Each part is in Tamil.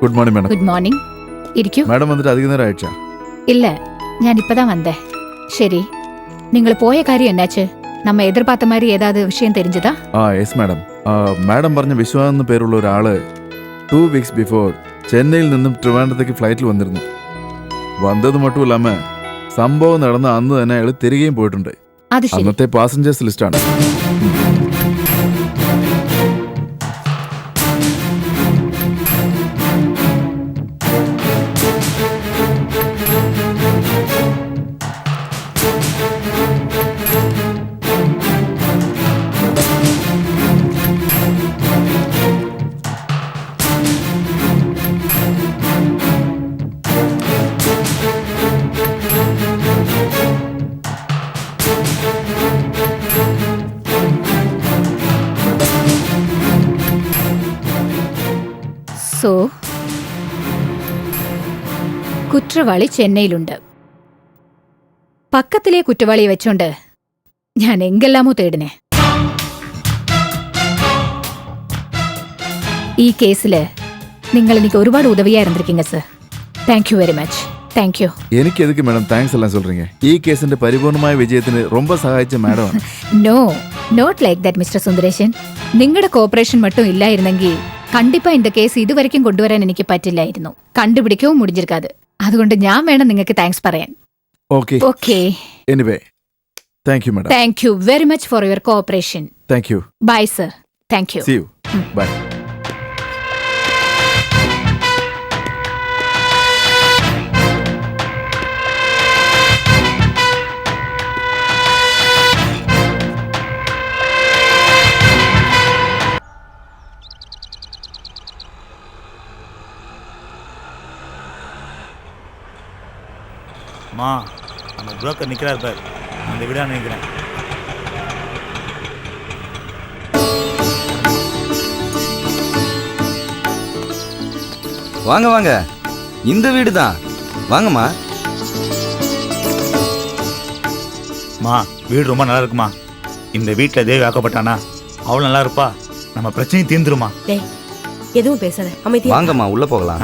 good morning madam good morning ഇരിക്കൂ മാഡം വന്നിട്ട് അധിക നേരം അയച്ചാ இல்ல ഞാൻ இப்பதான் வந்தேன் சரி நீங்கள் போய காரியம் என்னாச்சு நம்ம எதிர்பார்த்த மாதிரி ஏதாவது விஷயம் தெரிஞ்சதா ആ യെസ് മാഡം മാഡം പറഞ്ഞ വിശ്വാസ് എന്ന പേരുള്ള ഒരാള് ടു വീക്സ് ബിഫോർ ചെന്നൈയിൽ നിന്നും ട്രിവാൻഡ്രത്തേക്ക് ഫ്ലൈറ്റിൽ വന്നിരുന്നു വന്നത് മട്ടും ഇല്ലാമ സംഭവം നടന്ന അന്ന് തന്നെ അയാൾ തിരികെയും പോയിട്ടുണ്ട് அது சரி അന്നത്തെ പാസഞ്ചേഴ്സ് ലിസ്റ്റാണ് കുറ്റവാളി ചെന്നൈയിലുണ്ട്. പക്കത്തിലെ കുറ്റവാളിയെ വെച്ചോണ്ട് ഞാൻ എങ്കെല്ലാമോ തേടിനെ ഈ കേസിൽ നിങ്ങൾ എനിക്ക് ഒരുപാട് ഉദവിയാ sir. Thank you very much thank you എനിക്ക് எதுக்கு മാഡം താങ്ക്സ് எல்லாம் சொல்றீங்க ഈ കേസിന്റെ പരിപൂർണമായ വിജയത്തിന് ரொம்ப സഹായിച്ച മാഡമാണ്. No not like that mister Sundaresan. നിങ്ങളുടെ കോപ്പറേഷൻ മട്ടും ഇല്ലായിരുന്നെങ്കിൽ കണ്ടിപ്പാ ഇന്ന കേസ് ഇതുവരെക്കും കൊണ്ടുവരാൻ എനിക്ക് പറ്റില്ലായിരുന്നു. കണ്ടുപിടിക്കവും മുടിഞ്ഞിരിക്കാതെ. അതുകൊണ്ട് ഞാൻ വേണം നിങ്ങൾക്ക് താങ്ക്സ് പറയാൻ. Okay okay anyway thank you madam thank you very much for your cooperation thank you bye sir thank you see you bye broker நிற்கிறார் பார். அந்த வீடா நினைக்கிறேன். வாங்க வாங்க. இந்த வீடு தான் வாங்கம்மா. அம்மா வீடு ரொம்ப நல்லா இருக்குமா இந்த வீட்டில் தேவி ஆக்கப்பட்டானா? அவ்வளோ நல்லா இருப்பா நம்ம பிரச்சனையும் தீர்ந்துருமா? டேய் எதுவும் பேசாத. அமைதியா இரு. வாங்கம்மா உள்ள போகலாம்.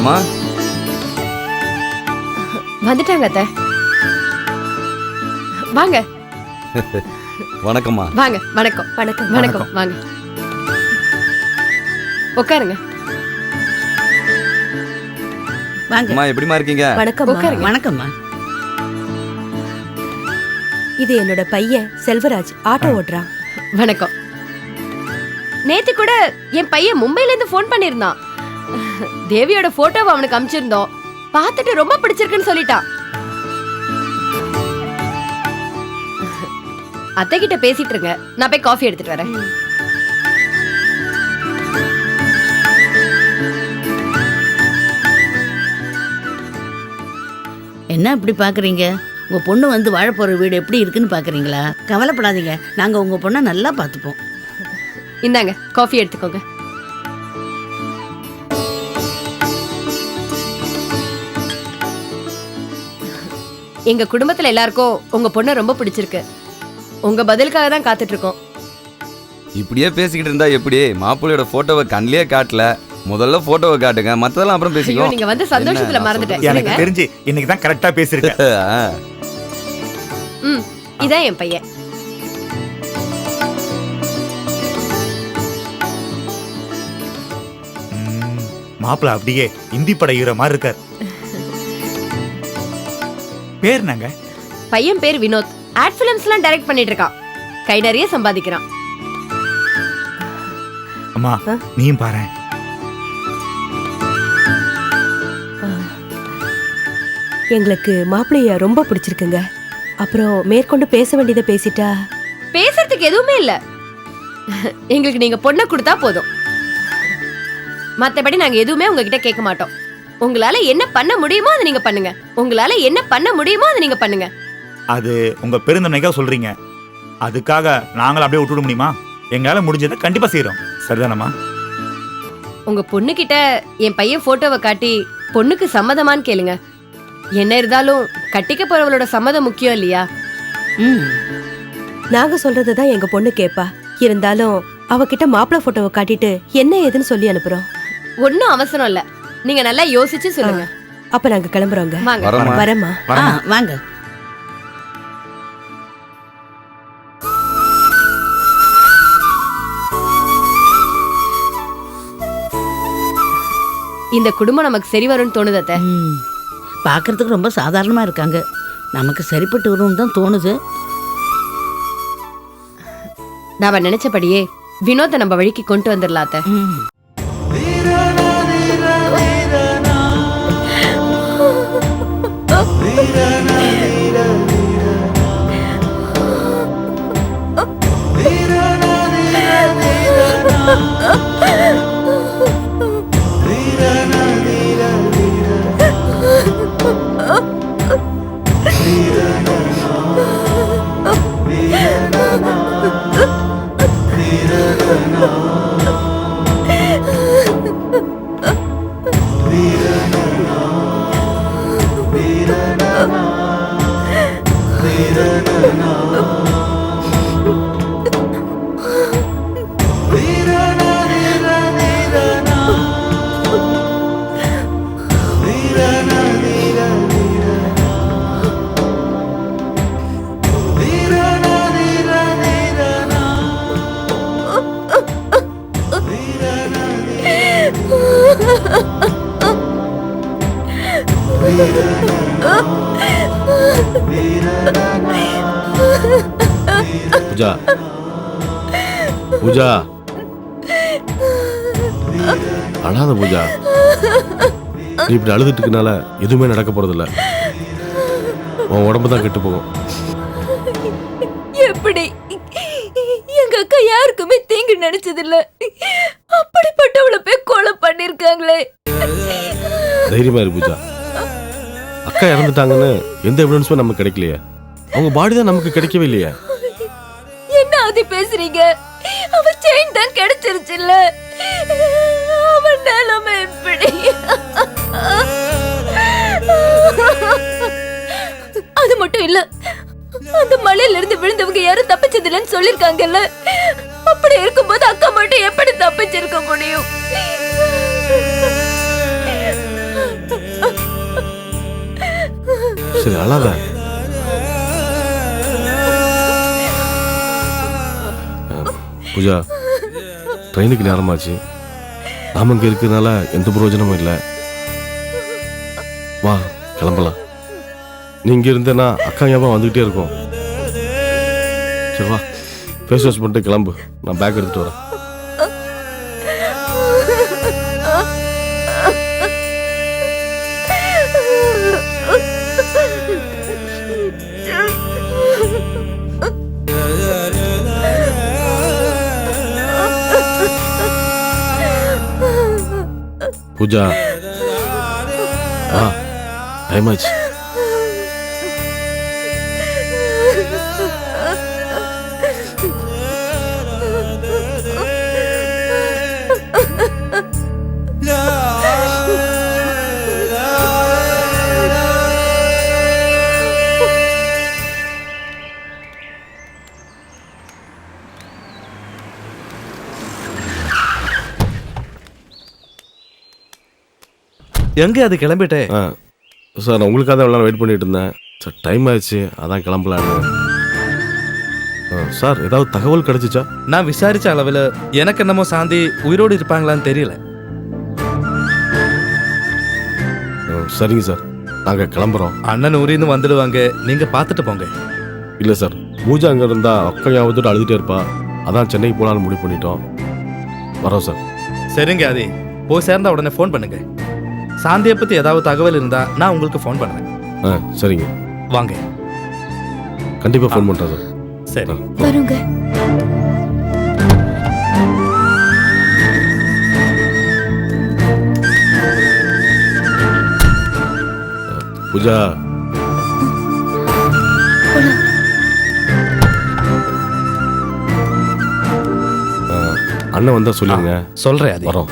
அம்மா? வந்துட்டாங்க அத்தை. வாங்க. வணக்கம்மா. வாங்க வணக்கம் வணக்கம் வணக்கம் வாங்க. உட்காருங்க. வாங்க. அம்மா எப்படிம்மா இருக்கீங்க? வணக்கம் உட்காருங்க. வணக்கம்மா. இது என்னோட பையன் செல்வராஜ் ஆட்டோ ஓட்டுறான். வணக்கம். நேத்து கூட என் பையன் மும்பைல இருந்து ஃபோன் பண்ணிருந்தான் தேவியோட போட்டோவை அவனுக்கு அனுப்பிச்சிருந்தோம் பார்த்துட்டு ரொம்ப பிடிச்சிருக்குன்னு சொல்லிட்டான் அத்தை கிட்ட பேசிட்டு இருங்க. நான் போய் காஃபி எடுத்துட்டு வரேன். என்ன இப்படி பாக்குறீங்க உங்க பொண்ணு வந்து வாழ போற வீடு எப்படி இருக்குன்னு பாக்குறீங்களா கவலைப்படாதீங்க. நாங்க உங்க பொண்ணை நல்லா பார்த்துப்போம். இந்தாங்க காஃபி எடுத்துக்கோங்க. எங்க குடும்பத்துல எல்லாருக்கும் உங்க பொண்ணு ரொம்ப பிடிச்சிருக்கு. உங்க பதிலுக்காக தான் காத்துட்டு இருக்கோம் இப்படியே பேசிக்கிட்டு இருந்தா எப்படி? மாப்பிள்ளையோட போட்டோவை கண்ணிலே காட்டல. முதல்ல போட்டோவை காட்டுங்க மத்ததெல்லாம் அப்புறம் ஐயோ பேசிக்குவோம். நீங்க வந்து சந்தோஷத்துல மறந்துட்டேன். எனக்கு தெரிஞ்சு இன்னைக்கு தான் கரெக்டாக பேசியிருக்கேன். ஆ, ம் இதான் என் பையன். மாப்பிள்ளை அப்படியே இந்தி பட ஹீரோ மாதிரி இருக்கார். பேர் என்னங்க? பையன் பேர் வினோத். ஆட் ஃபிலிம்ஸ்லாம் டைரக்ட் பண்ணிட்டு இருக்கான் கை நிறைய சம்பாதிக்கிறான். அம்மா? நீயும் பாரு எங்களுக்கு மாப்பிள்ளைய ரொம்ப பிடிச்சிருக்குங்க. அப்புறம் மேற்கொண்டு பேச வேண்டியதை பேசிட்டா? பேசுறதுக்கு எதுவுமே இல்ல. எங்களுக்கு நீங்க பொண்ணை கொடுத்தா போதும். மத்தபடி நாங்க எதுவுமே உங்ககிட்ட கேட்க மாட்டோம். உங்களால என்ன பண்ண முடியுமோ அதை நீங்க பண்ணுங்க. உங்களால என்ன பண்ண முடியுமோ அதை நீங்க பண்ணுங்க. அது உங்க பெருந்தன்மைக்காக சொல்றீங்க. அதுக்காக நாங்களும் அப்படியே விட்டுவிட முடியுமா? எங்களால முடிஞ்சதை கண்டிப்பா செய்றோம். சரிதானம்மா? உங்க பொண்ணு கிட்ட என் பையன் போட்டோவை காட்டி பொண்ணுக்கு சம்மதமான்னு கேளுங்க. என்ன இருந்தாலும் கட்டிக்க போறவளோட சம்மதம் முக்கியம் இல்லையா? ம். நாங்க சொல்றதுதான் எங்க பொண்ணு கேப்பா. இருந்தாலும் அவகிட்ட மாப்பிள்ளை போட்டோவை காட்டிட்டு என்ன ஏதுன்னு சொல்லி அனுப்புறோம். ஒன்னும் அவசரம் இல்ல. நீங்க நல்லா யோசிச்சு சொல்லுங்க. அப்ப நாங்க கிளம்புறோங்க. வாங்க. வரமா வாங்க. இந்த குடும்பம் நமக்கு சரி வரும்னு தோணுது அத்தை. ம். பார்க்கறதுக்கு ரொம்ப சாதாரணமாக இருக்காங்க. நமக்கு சரிப்பட்டு வரும்னு தான் தோணுது. நாம நினைச்சபடியே வினோத்தை நம்ம வழிக்கு கொண்டு வந்துடலாம் அத்தை பூஜா. பூஜா. அழாத பூஜா. நீ இப்படி அழுதுட்டு இருக்கனால எதுவுமே நடக்க போறதில்ல. உன் உடம்பு தான் கெட்டு போகும். எப்படி? எங்க அக்கா யாருக்குமே தீங்கு நினைச்சது இல்ல அப்படிப்பட்டவளை போய் கொலை பண்ணிருக்காங்களே தைரியமா இரு பூஜா. அக்கா இறந்துட்டாங்கன்னு எந்த எவிடன்ஸுமே நமக்கு கிடைக்கலையே. அவங்க பாடி தான் நமக்கு கிடைக்கவே இல்லையே. என்ன ஆதி பேசுறீங்க? அவ செயின் தான் கிடைச்சிருச்சுல்ல. அவன் நிலைமை எப்படி? அது மட்டும் இல்ல அந்த மலையில இருந்து விழுந்தவங்க யாரும் தப்பிச்சது இல்லைன்னு சொல்லிருக்காங்கல்ல. அப்படி இருக்கும்போது அக்கா மட்டும் எப்படி தப்பிச்சிருக்க முடியும்? சரி அழாத பூஜா ட்ரெயினுக்கு நேரமாச்சு. நாம இங்க இருக்கிறதுனால எந்த பிரயோஜனமும் இல்லை. வா கிளம்பலாம். நீங்கள் இங்க இருந்தேன்னா அக்கா ஞாபகம் வந்துகிட்டே இருக்கும். சரி வா. ஃபேஸ் வாஷ் பண்ணிட்டு கிளம்பு. நான் பேக் எடுத்துட்டு வரேன். பூஜா. ஆ டைம் ஆச்சு எங்க அது கிளம்பிட்டே? சார் நான் உங்களுக்காக தான் எவ்வளோ வெயிட் பண்ணிட்டு இருந்தேன். சார் டைம் ஆயிடுச்சு. அதான் கிளம்பலான்னு. சார் ஏதாவது தகவல் கிடைச்சிச்சா? நான் விசாரிச்ச அளவில் எனக்கு என்னமோ சாந்தி உயிரோடு இருப்பாங்களான்னு தெரியல. சரிங்க சார். நாங்கள் கிளம்புறோம். அண்ணன் ஊரின்னு வந்துடுவாங்க. நீங்க பார்த்துட்டு போங்க. இல்லை சார். பூஜா அங்கே இருந்தா அக்கா ஞாபகத்தோடு அழுதுகிட்டே இருப்பா. அதான் சென்னைக்கு போகலான்னு முடிவு பண்ணிட்டோம். வரோம் சார். சரிங்க ஆதி. போய் சேர்ந்தா உடனே ஃபோன் பண்ணுங்க. சாந்தியை பத்தி ஏதாவது தகவல் இருந்தா நான் உங்களுக்கு ஃபோன் பண்ணுறேன் ஆ சரிங்க. வாங்க. கண்டிப்பாக ஃபோன் பண்ணுறேன் சார். சரி. வருங்க. பூஜா. ஆ, அண்ணன் வந்தால் சொல்லிடுங்க சொல்றேன் வரோம்.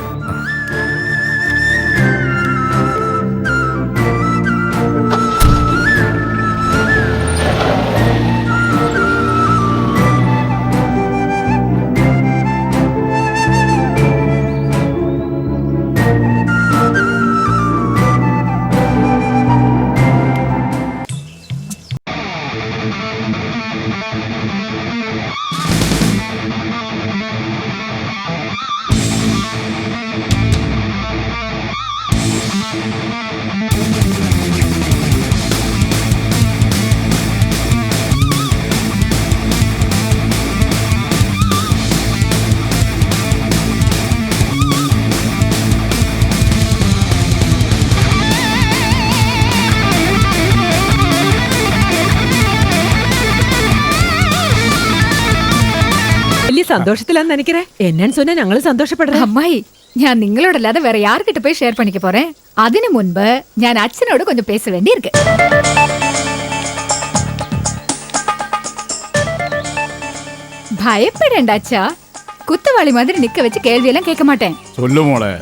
சந்தோஷத்துல நினைக்கிறேன் என்னன்னு சொன்னா ஞங்களும் சந்தோஷப்படுறேன் അമ്മായി ഞാൻ നിങ്ങളോടല്ലാതെ വേറെ ആർക്കിട്ട് പോയി ഷെയർ പണിക്ക് പോറേ അതിനു മുൻപ് ഞാൻ അച്ഛനോട് കൊഞ്ചം പേസ വേണ്ടി ഇരിക്ക് ഭയപ്പെടേണ്ട അച്ഛാ. കുത്തവാളി മാതിരി നിക്ക വെച്ച് കേൾവിയെല്ലാം കേക്ക മാട്ടേன் சொல்லு மோளே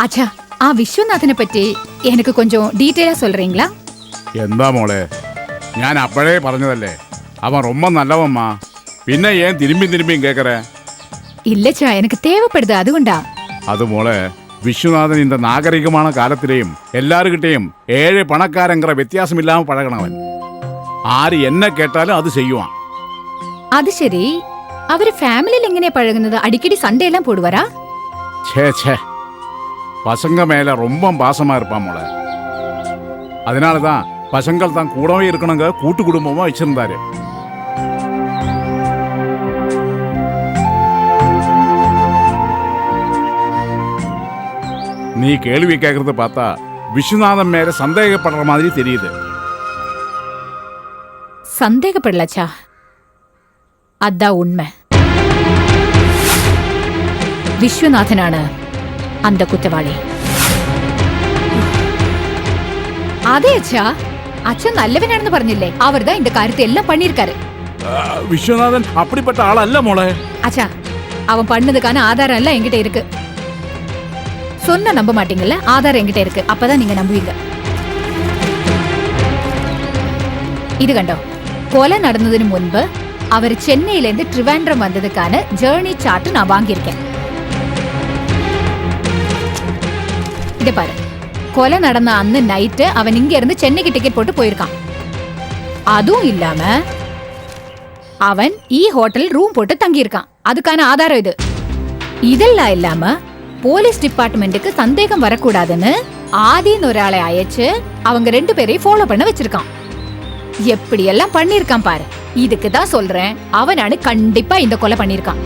அச்சா ஆ விஸ்வநாதனை பற்றி எனக்கு கொஞ்சம் டீட்டெயிலாக சொல்கிறீங்களா എന്താ മോളെ? ഞാൻ അപ്പോഴേ പറഞ്ഞതല്ലേ. അവൻ റൊമ്മ നല്ലവമ്മാ. பின்ன ஏன் திரும்பி திரும்பி கேட்குறேன் இல்லச்சா எனக்கு தேவைப்படுது அதுകൊണ്ടാ അതുപോലെ വിശ്വനാഥൻ ഇന്ന നാഗരികമാണ് കാലത്തിലെയും എല്ലാവരുകിട്ടെയും ഏഴ് പണക്കാരങ്കറ വ്യത്യാസമില്ലാമ പഴകണവൻ ആര് എന്നെ കേട്ടാലും അത് ചെയ്യുവാ അത് ശരി അവര് ഫാമിലിയിൽ എങ്ങനെയാ പഴകുന്നത് അടിക്കടി സൺഡേ എല്ലാം പോടുവാരാ ഛേ ഛേ பசங்க மேல ரொம்ப பாசமா இருப்பான் மோள அதனால தான் பசங்கள் தான் கூடவே இருக்கணுங்க கூட்டு குடும்பமா வச்சிருந்தாரு நீ கேள்வி கேட்கறத பார்த்தா விஸ்வநாதன் மேல சந்தேகப்படுற மாதிரி தெரியுது சந்தேகப்படலச்சா அதான் உண்மை വിശ്വനാഥനാണ് അന്ത കുറ്റവാളി അതെ അച്ഛാ അച്ഛൻ നല്ലവനാണെന്ന് പറഞ്ഞില്ലേ അവർ தான் இந்த காரியத்தை எல்லாம் பண்ணிருக்காரு ஆ, விஸ்வநாதன் அப்படிப்பட்ட ஆள் அல்ல மோளே அச்சா அவன் பண்ணதுக்கான ஆதாரம் எல்லாம் என்கிட்ட இருக்கு சொன்ன நம்ப மாட்டீங்கல்ல? ஆதார் என்கிட்ட இருக்கு. அப்பதான் நீங்க நம்புவீங்க. இது கண்டோம் கொலை நடந்ததிന് முன்பு அவர் சென்னையிலேருந்து ட்ரிவாண்ட்ரம் வந்ததுக்கான ஜேர்னி சார்ட் நான் வாங்கியிருக்கேன். இதை பாரு கொலை நடந்த அன்னு நைட்டு அவன் இங்க இருந்து சென்னைக்கு டிக்கெட் போட்டு போயிருக்கான். அதுவும் இல்லாம அவன் இ ஹோட்டல் ரூம் போட்டு தங்கியிருக்கான். அதுக்கான ஆதாரம் இது. இதெல்லாம் இல்லாம போலீஸ் டிபார்ட்மெண்ட்டுக்கு சந்தேகம் வரக்கூடாதுன்னு ஆதின்னு ஒரு ஆளை அழைச்சு அவங்க ரெண்டு பேரையும் ஃபாலோ பண்ண வச்சிருக்கான். எப்படி எல்லாம் பண்ணிருக்கான் பாரு. இதுக்கு தான் சொல்றேன். அவனானு கண்டிப்பா இந்த கொலை பண்ணிருக்கான்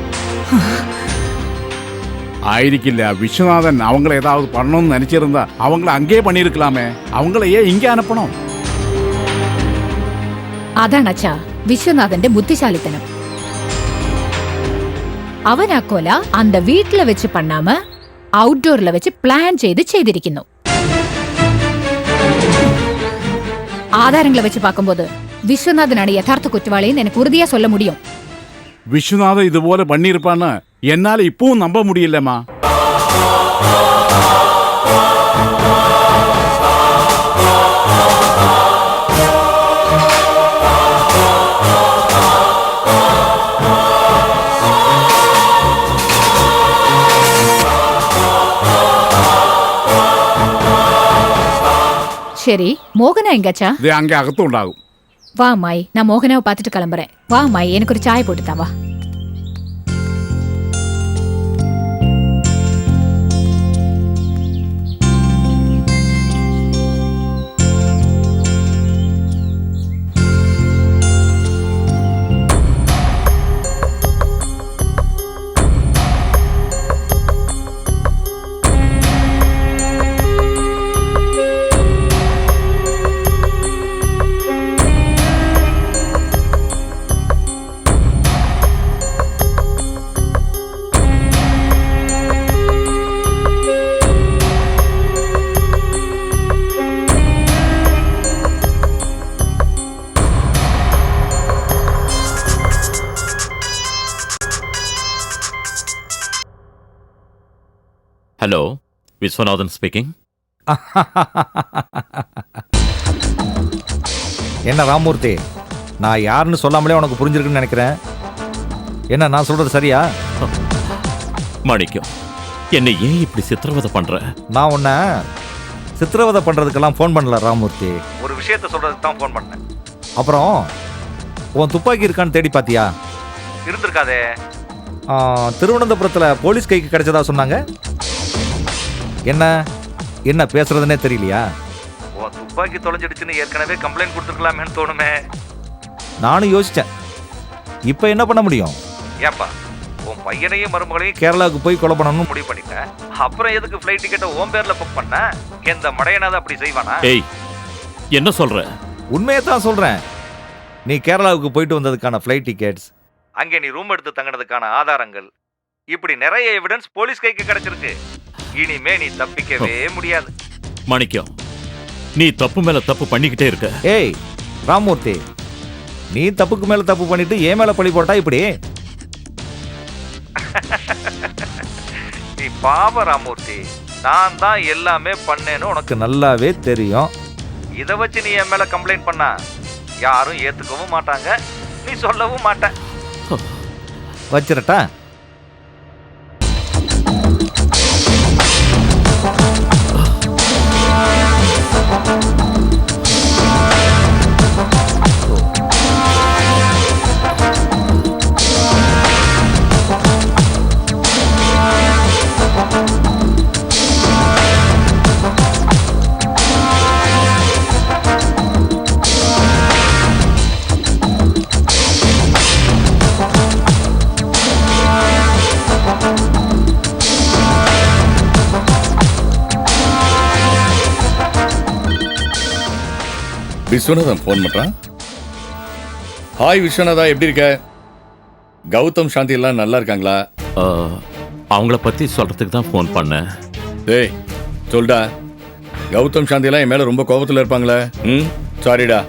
ஆயிருக்கில்ல விஸ்வநாதன் அவங்கள ஏதாவது பண்ணணும்னு நினைச்சிருந்தா அவங்கள அங்கேயே பண்ணியிருக்கலாமே. அவங்கள ஏன் இங்கே அனுப்பணும். அதான் அச்சா விஸ்வநாதன் புத்திசாலித்தனம். அவன் அக்கோலா அந்த வீட்டுல வச்சு பண்ணாம ഔട്ട്ഡോറിൽ വെച്ച് പ്ലാൻ ചെയ്ത് ചെയ്തിരിക്കുന്നു ആധാരങ്ങളെ വെച്ച് பார்க்கும்போது விஸ்வநாதனான யதார்த்த குற்றவாளின்னு எனக்கு உறுதியா சொல்ல முடியும் விஸ்வநாதன் இது போல பண்ணியிருப்பான்னு என்னால இப்பவும் நம்ப முடியலம்மா சரி மோகனா எங்காச்சா இது அங்கே அகத்தும் உண்டாகும் வா மாய் நான் மோகனாவை பார்த்துட்டு கிளம்புறேன் வா மாய் எனக்கு விஸ்வநாதன் ஸ்பீக்கிங் என்ன ராமூர்த்தி? நான் யாருன்னு சொல்லாமலே உனக்கு புரிஞ்சிருக்குன்னு நினைக்கிறேன். என்ன நான் சொல்றது சரியா? மாணிக்கம் என்னை ஏன் இப்படி சித்திரவதை பண்ற? நான் உன்னை சித்திரவதை பண்ணுறதுக்கெல்லாம் ஃபோன் பண்ணல ராமூர்த்தி. ஒரு விஷயத்த சொல்கிறதுக்கு தான் ஃபோன் பண்ணேன். அப்புறம் உன் துப்பாக்கி இருக்கான்னு தேடி பாத்தியா? இருந்திருக்காதே. திருவனந்தபுரத்துல போலீஸ் கைக்கு கிடைச்சதா சொன்னாங்க? என்ன? என்ன பேசுறதுனே தெரியலையா? உன் துப்பாக்கி தொலைஞ்சிடுச்சுன்னு ஏற்கனவே கம்ப்ளைண்ட் கொடுத்துருக்கலாமேன்னு தோணுமே. நானும் யோசிச்சேன். இப்போ என்ன பண்ண முடியும்? ஏன்பா உன் பையனையும் மருமகளையும் கேரளாவுக்கு போய் கொலை பண்ணணும்னு முடிவு பண்ணிட்டேன் அப்புறம் எதுக்கு ஃப்ளைட் டிக்கெட்டை ஓம் பேர்ல புக் பண்ண? எந்த மடையனாவது அப்படி செய்வானா? ஏய் என்ன சொல்ற? உண்மையை தான் சொல்றேன். நீ கேரளாவுக்கு போயிட்டு வந்ததுக்கான ஃப்ளைட் டிக்கெட்ஸ் அங்கே நீ ரூம் எடுத்து தங்கினதுக்கான ஆதாரங்கள். இப்படி நிறைய எவிடன்ஸ் போலீஸ் கைக்கு கிடைச்சிருக்கு. இனிமே நீ தப்பிக்கவே முடியாது. மாணிக்கம் நீ தப்பு மேல தப்பு பண்ணிக்கிட்டே இருக்க. ஏய் ராமூர்த்தி நீ தப்புக்கு மேல தப்பு பண்ணிட்டு ஏன் மேல பழி போட்டா இப்படி? நீ பாவ ராமூர்த்தி நான் தான் எல்லாமே பண்ணேன்னு உனக்கு நல்லாவே தெரியும். இதை வச்சு நீ என் மேல கம்ப்ளைண்ட் பண்ணா யாரும் ஏத்துக்கவும் மாட்டாங்க. நீ சொல்லவும் மாட்ட. வச்சிரட்டா? விஸ்வநாதன் ஃபோன் பண்ணுறான் ஹாய் விஸ்வநாதா எப்படி இருக்க? கௌதம் சாந்தி எல்லாம் நல்லா இருக்காங்களா? அவங்கள பத்தி சொல்றதுக்கு தான் ஃபோன் பண்ணேன். டேய் சொல்டா. கௌதம் சாந்தி எல்லாம் என் மேல ரொம்ப கோபத்துல இருப்பாங்களே. ம்? சாரிடா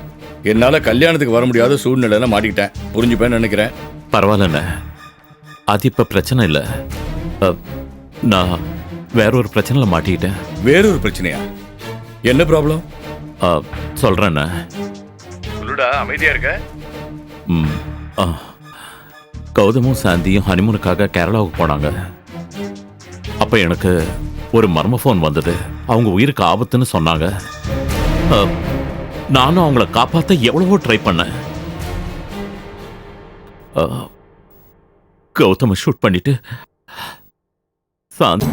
என்னால கல்யாணத்துக்கு வர முடியாத சூழ்நிலையில மாட்டிக்கிட்டேன். புரிஞ்சுப்பேன்னு நினைக்கிறேன். பரவாயில்லண்ணே. அது இப்ப பிரச்சனை இல்லை. நான் வேற ஒரு பிரச்சனையில மாட்டிக்கிட்டேன். வேறொரு பிரச்சனையா? என்ன ப்ராப்ளம் ஆ, சொல்றேண்ணே. சொல்லுடா அமைதியா இருக்க. ம், ஆ. கௌதமும் சாந்தியும் ஹனிமூனுக்காக கேரளாவுக்கு போனாங்க. அப்ப எனக்கு ஒரு மர்ம ஃபோன் வந்தது. அவங்க உயிருக்கு ஆபத்துன்னு சொன்னாங்க. நானும் அவங்கள காப்பாத்த எவ்வளவோ ட்ரை பண்ணேன். கௌதம ஷூட் பண்ணிட்டு சாந்தி